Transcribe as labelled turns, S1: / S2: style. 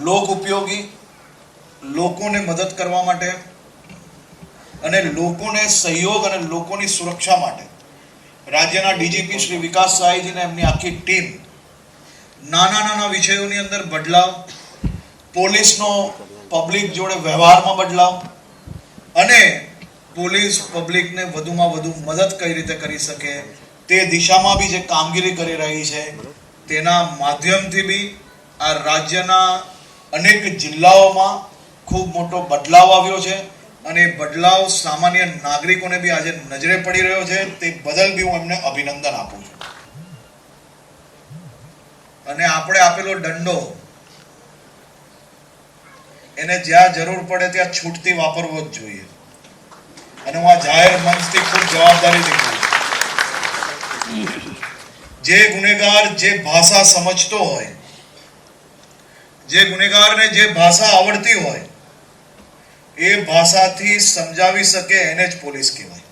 S1: લોક ઉપયોગી, લોકોને મદદ કરવા માટે અને લોકોને સહયોગ અને લોકોની સુરક્ષા માટે. રાજ્યના ડીજીપી શ્રી વિકાસ સાહીજીને એમની આખી ટીમ નાના નાના વિષયોની અંદર બદલાવ, પોલીસનો પબ્લિક જોડે વ્યવહારમાં બદલાવ અને પોલીસ પબ્લિકને વધુમાં વધુ મદદ કઈ રીતે કરી શકે તે દિશામાં બી જે કામગીરી કરી રહી છે તેના માધ્યમથી બી આ રાજ્યના અનેક જિલ્લાઓમાં ખૂબ મોટો બદલાવ આવ્યો છે અને બદલાવ સામાન્ય નાગરિકોને બી આજે નજરે પડી રહ્યો છે. તે બદલ બી હું એમને અભિનંદન આપું છું. અને આપણે આપેલો દંડો એને જ્યાં જરૂર પડે ત્યાં છૂટથી વાપરવો જ જોઈએ. અને હું આ જાહેર મંચથી ખૂબ જવાબદારીથી કહું જે ગુનેગાર જે ભાષા સમજતો હોય જે ગુનેગારને જે ભાષા આવડતી હોય એ ભાષાથી સમજાવી શકે એને જ પોલીસ કહેવાય.